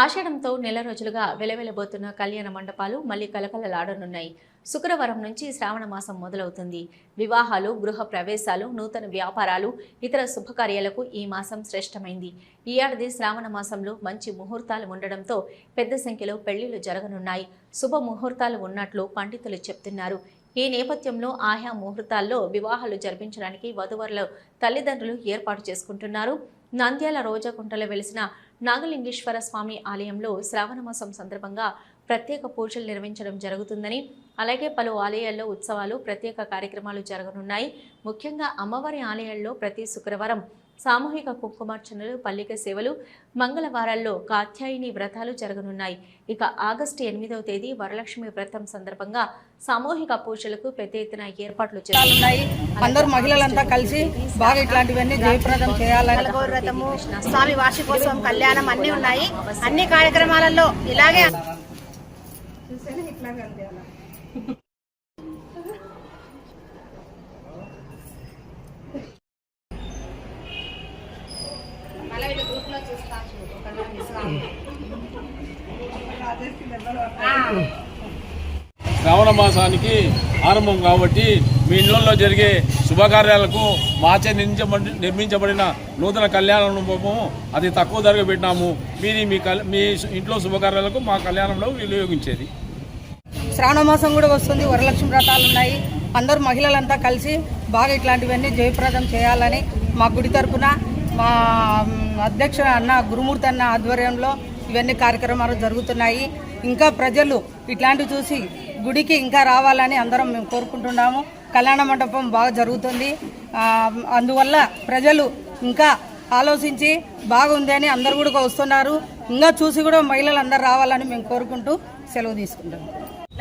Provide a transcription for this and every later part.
ఆషాఢంతో నెల రోజులుగా వెలవెలబోతున్న కళ్యాణ మండపాలు మళ్ళీ కలకలలాడనున్నాయి. శుక్రవారం నుంచి శ్రావణ మాసం మొదలవుతుంది. వివాహాలు గృహ ప్రవేశాలు నూతన వ్యాపారాలు ఇతర శుభకార్యాలకు ఈ మాసం శ్రేష్టమైంది. ఈ ఏడాది శ్రావణ మాసంలో మంచి ముహూర్తాలు ఉండడంతో పెద్ద సంఖ్యలో పెళ్ళిళ్ళు జరగనున్నాయి. శుభ ముహూర్తాలు ఉన్నట్లు పండితులు చెప్తున్నారు. ఈ నేపథ్యంలో ఆయా ముహూర్తాల్లో వివాహాలు జరిపించడానికి వధువరుల తల్లిదండ్రులు ఏర్పాటు చేసుకుంటున్నారు. నంద్యాల రోజాకుంటలో వెలిసిన నాగలింగేశ్వర స్వామి ఆలయంలో శ్రావణమాసం సందర్భంగా ప్రత్యేక పూజలు నిర్వహించడం జరుగుతుందని అలాగే పలు ఆలయాల్లో ఉత్సవాలు ప్రత్యేక కార్యక్రమాలు జరగనున్నాయి. ముఖ్యంగా అమ్మవారి ఆలయాల్లో ప్రతి శుక్రవారం సామూహిక కుంకుమార్చనలు పల్లిక సేవలు మంగళవారాల్లో కాత్యాయిని వ్రతాలు జరగనున్నాయి. ఇక ఆగస్టు ఎనిమిదవ తేదీ వరలక్ష్మి వ్రతం సందర్భంగా సామూహిక పూజలకు పెద్ద ఎత్తున ఏర్పాట్లు ఉన్నాయి అందరు మహిళలంతా కలిసి బాగా ఇట్లాంటివన్నీ జయప్రదం చేయాలని వ్రతము స్వామి వార్షికోత్సవం కళ్యాణం అన్ని ఉన్నాయి. అన్ని కార్యక్రమాలలో ఇలాగే శ్రావణ మాసానికి ఆరంభం కాబట్టి మీ ఇళ్ళలో జరిగే శుభకార్యాలకు మాచే నిర్మించబడి నిర్మించబడిన నూతన కళ్యాణ మండపము అది తక్కువ ధరగా పెట్టినాము. మీరు మీ కల్ మీ ఇంట్లో శుభకార్యాలకు మా కళ్యాణంలో వినియోగించేది. శ్రావణ మాసం కూడా వస్తుంది వరలక్ష్మి వ్రతాలు ఉన్నాయి. అందరు మహిళలంతా కలిసి బాగా ఇట్లాంటివన్నీ జయప్రదం చేయాలని మా గుడి తరపున మా అధ్యక్ష అన్న గురుమూర్తి అన్న ఆధ్వర్యంలో ఇవన్నీ కార్యక్రమాలు జరుగుతున్నాయి. ఇంకా ప్రజలు ఇట్లాంటివి చూసి గుడికి ఇంకా రావాలని అందరం మేము కోరుకుంటున్నాము. కళ్యాణ మండపం బాగా జరుగుతుంది. అందువల్ల ప్రజలు ఇంకా ఆలోచించి బాగుంది అని అందరు కూడా వస్తున్నారు. ఇంకా చూసి కూడా మహిళలు అందరు రావాలని మేము కోరుకుంటూ సెలవు తీసుకుంటాము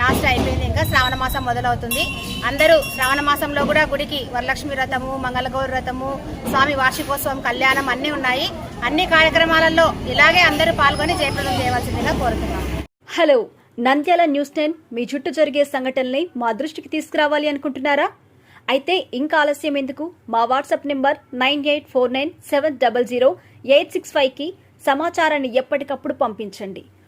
లాస్ట్ అయిపోయింది ఇంకా శ్రావణ మాసం మొదలవుతుంది. అందరూ శ్రావణ మాసంలో కూడా గుడికి వరలక్ష్మి వ్రతము మంగళగౌరి వ్రతము స్వామి వార్షికోత్సవం కళ్యాణం అన్నీ ఉన్నాయి. అన్ని కార్యక్రమాలలో ఇలాగే అందరూ పాల్గొని జయప్రదం చేయవలసిందిగా కోరుతున్నాం. హలో నంద్యాల న్యూస్ టెన్ మీ చుట్టూ జరిగే సంఘటనల్ని మా దృష్టికి తీసుకురావాలి అనుకుంటున్నారా? అయితే ఇంకా ఆలస్యం ఎందుకు? మా WhatsApp number nine eight four nine seven double zero eight six ఫైవ్కి సమాచారాన్ని ఎప్పటికప్పుడు పంపించండి.